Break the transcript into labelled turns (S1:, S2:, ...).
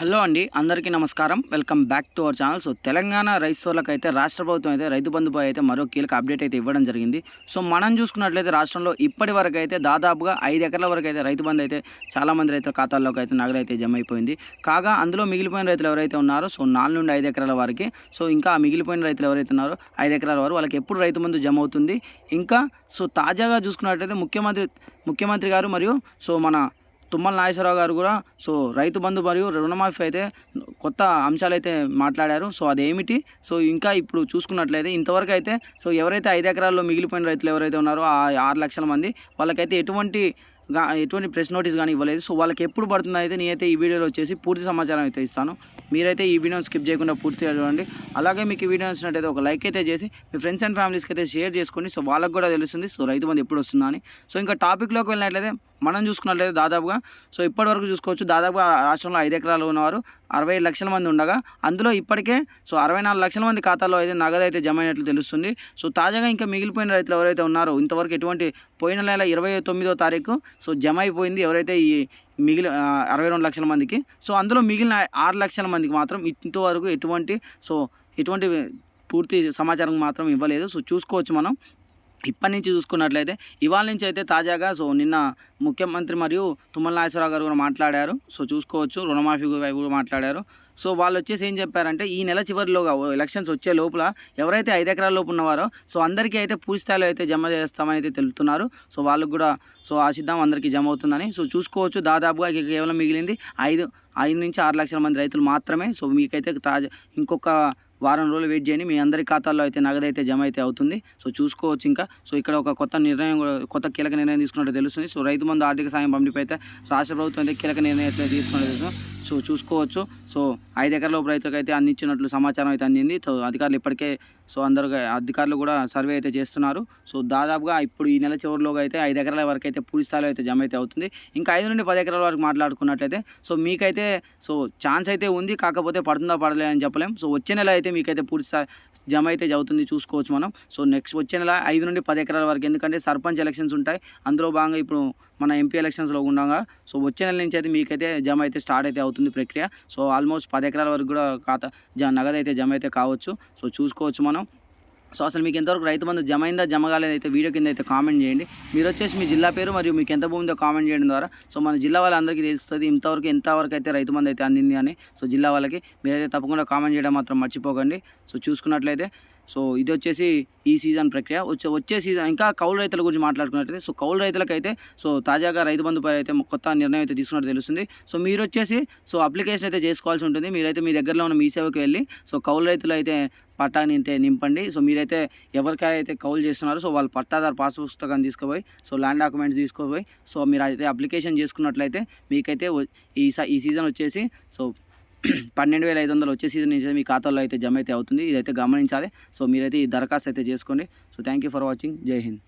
S1: Hello అండి అందరికీ నమస్కారం. Welcome back to our channel. So Telangana రైతులకు అయితే రాష్ట్ర ప్రభుత్వం అయితే రైతు బంధుపై అయితే మరో కీలక అప్డేట్ అయితే ఇవ్వడం జరిగింది. సో మనం చూసుకున్నట్లయితే రాష్ట్రంలో ఇప్పటి వరకు అయితే దాదాపుగా ఐదు ఎకరాల వరకు అయితే రైతు బంధు అయితే చాలామంది రైతుల ఖాతాల్లోకి అయితే నగదు అయితే జమ అయిపోయింది. కాగా అందులో మిగిలిపోయిన రైతులు ఎవరైతే ఉన్నారో సో నాలుగు నుండి ఐదు ఎకరాల వరకు సో ఇంకా మిగిలిపోయిన రైతులు ఎవరైతే ఉన్నారో ఐదు ఎకరాల వారు వాళ్ళకి ఎప్పుడు రైతు బంధు జమ అవుతుంది. ఇంకా సో తాజాగా చూసుకున్నట్లయితే ముఖ్యమంత్రి ముఖ్యమంత్రి గారు మరియు సో మన తుమ్మల నాగేశ్వరరావు గారు కూడా సో రైతు బంధు మరియు రుణమాఫీ అయితే కొత్త అంశాలు అయితే మాట్లాడారు. సో అదేమిటి? సో ఇంకా ఇప్పుడు చూసుకున్నట్లయితే ఇంతవరకు అయితే సో ఎవరైతే ఐదు ఎకరాల్లో మిగిలిపోయిన రైతులు ఎవరైతే ఉన్నారో ఆ ఆరు లక్షల మంది వాళ్ళకైతే ఎటువంటి ఎటువంటి ప్రెస్ నోటీస్ కానీ ఇవ్వలేదు. సో వాళ్ళకి ఎప్పుడు పడుతుందో అయితే నేనైతే ఈ వీడియోలో వచ్చేసి పూర్తి సమాచారం అయితే ఇస్తాను. మీరైతే ఈ వీడియోని స్కిప్ చేయకుండా పూర్తిగా చూడండి. అలాగే మీకు ఈ వీడియో నచ్చినట్టయితే ఒక లైక్ అయితే చేసి మీ ఫ్రెండ్స్ అండ్ ఫ్యామిలీస్కి అయితే షేర్ చేసుకోండి. సో వాళ్ళకి కూడా తెలుస్తుంది సో రైతు బంధు ఎప్పుడు వస్తుందని. సో ఇంకా టాపిక్లోకి వెళ్ళినట్లయితే మనం చూసుకున్నట్లయితే దాదాపుగా సో ఇప్పటివరకు చూసుకోవచ్చు దాదాపుగా రాష్ట్రంలో ఐదు ఎకరాలు ఉన్నవారు అరవై లక్షల మంది ఉండగా అందులో ఇప్పటికే సో అరవై నాలుగు లక్షల మంది ఖాతాలో అయితే నగదు అయితే జమ అయినట్లు తెలుస్తుంది. సో తాజాగా ఇంకా మిగిలిపోయిన రైతులు ఎవరైతే ఉన్నారో ఇంతవరకు ఎటువంటి పోయిన నెల ఇరవై తొమ్మిదో తారీఖు సో జమ అయిపోయింది ఎవరైతే ఈ మిగిలి అరవై రెండు లక్షల మందికి. సో అందులో మిగిలిన ఆరు లక్షల మందికి మాత్రం ఇంతవరకు ఎటువంటి సో ఎటువంటి పూర్తి సమాచారం మాత్రం ఇవ్వలేదు. సో చూసుకోవచ్చు మనం. ఇప్పటి నుంచి చూసుకున్నట్లయితే ఇవాళ నుంచి అయితే తాజాగా సో నిన్న ముఖ్యమంత్రి మరియు తుమ్మల నాగేశ్వరరావు గారు కూడా మాట్లాడారు. సో చూసుకోవచ్చు రుణమాఫీ కూడా మాట్లాడారు. సో వాళ్ళు వచ్చేసి ఏం చెప్పారంటే ఈ నెల చివరిలోగా ఎలక్షన్స్ వచ్చే లోపల ఎవరైతే ఐదు ఎకరాల లోపు ఉన్నవారో సో అందరికీ అయితే పూర్తి స్థాయిలో అయితే జమ చేస్తామని అయితే తెలుపుతున్నారు. సో వాళ్ళకు కూడా సో ఆశిద్దాం అందరికీ జమ అవుతుందని. సో చూసుకోవచ్చు దాదాపుగా కేవలం మిగిలింది ఐదు ఐదు నుంచి ఆరు లక్షల మంది రైతులు మాత్రమే. సో మీకైతే తాజా ఇంకొక వారం రోజులు వెయిట్ చేయండి. మీ అందరి ఖాతాల్లో అయితే నగదు అయితే జమ అయితే అవుతుంది. సో చూసుకోవచ్చు ఇంకా. సో ఇక్కడ ఒక కొత్త నిర్ణయం కూడా కొత్త కీలక నిర్ణయం తీసుకున్నట్టు తెలుస్తుంది. సో రైతు మందు ఆర్థిక సాయం పంపిణీపై అయితే రాష్ట్ర ప్రభుత్వం అయితే కీలక నిర్ణయం అయితే తీసుకున్నట్టు చూ సో చూసుకోవచ్చు. సో ఐదు ఎకరాల రైతులకు అయితే అందించినట్లు సమాచారం అయితే అందింది. సో అధికారులు ఇప్పటికే సో అందరు అధికారులు కూడా సర్వే అయితే చేస్తున్నారు. సో దాదాపుగా ఇప్పుడు ఈ నెల చివరిలోగా అయితే ఐదు ఎకరాల వరకు అయితే పూర్తి స్థాయిలో అయితే జమ అయితే అవుతుంది. ఇంకా ఐదు నుండి పది ఎకరాల వరకు మాట్లాడుకున్నట్లయితే సో మీకైతే సో ఛాన్స్ అయితే ఉంది. కాకపోతే పడుతుందా పడలే అని చెప్పలేం. సో వచ్చే నెల అయితే మీకైతే పూర్తి స్థాయి జమ అయితే అవుతుంది చూసుకోవచ్చు మనం. సో నెక్స్ట్ వచ్చే నెల ఐదు నుండి పది ఎకరాల వరకు ఎందుకంటే సర్పంచ్ ఎలక్షన్స్ ఉంటాయి. అందులో భాగంగా ఇప్పుడు మన ఎంపీ ఎలక్షన్స్లో ఉండగా సో వచ్చే నెల నుంచి అయితే మీకైతే జమ అయితే స్టార్ట్ అయితే అవుతుంది. ప్రక్రియ. సో ఆల్మోస్ట్ పది ఎకరాల వరకు కూడా ఖాతా జ నగదు అయితే జమ అయితే కావచ్చు. సో చూసుకోవచ్చు మనం. సో అసలు మీకు ఎంతవరకు రైతు బంధు జమ అయిందా జమ అయితే వీడియో కింద అయితే కామెంట్ చేయండి. మీరు వచ్చేసి మీ జిల్లా పేరు మరియు మీకు ఎంత భూమి కామెంట్ చేయడం ద్వారా. సో మన జిల్లా వాళ్ళందరికీ తెలుస్తుంది ఇంతవరకు ఎంతవరకు అయితే రైతు బంధు అయితే అందింది అని. సో జిల్లా వాళ్ళకి మీరైతే తప్పకుండా కామెంట్ చేయడం మాత్రం మర్చిపోకండి. సో చూసుకున్నట్లయితే సో ఇది వచ్చేసి ఈ సీజన్ ప్రక్రియ. వచ్చే వచ్చే సీజన్ ఇంకా కౌలు రైతుల గురించి మాట్లాడుకున్నట్లయితే సో కౌలు రైతులకైతే సో తాజాగా రైతు బంధుపై అయితే కొత్త నిర్ణయం అయితే తీసుకున్నట్టు తెలుస్తుంది. సో మీరు వచ్చేసి సో అప్లికేషన్ అయితే చేసుకోవాల్సి ఉంటుంది. మీరైతే మీ దగ్గరలో ఉన్న మీ సేవకి వెళ్ళి సో కౌలు రైతులు అయితే పట్టాని అంటే నింపండి. సో మీరైతే ఎవరికైతే కౌలు చేస్తున్నారో సో వాళ్ళు పట్టాదారు పాస్ పుస్తకాన్ని తీసుకుపోయి సో ల్యాండ్ డాక్యుమెంట్స్ తీసుకుపోయి సో మీరు అయితే అప్లికేషన్ చేసుకున్నట్లయితే మీకైతే ఈ స- ఈ సీజన్ వచ్చేసి సో పన్నెండు వేల ఐదు వందలు వచ్చే సీజన్ నుంచి మీ ఖాతాలో అయితే జమ అయితే అవుతుంది. ఇదైతే గమనించాలి. సో మీరైతే ఈ దరఖాస్తు అయితే చేసుకోండి. So thank you for watching. Jai Hind.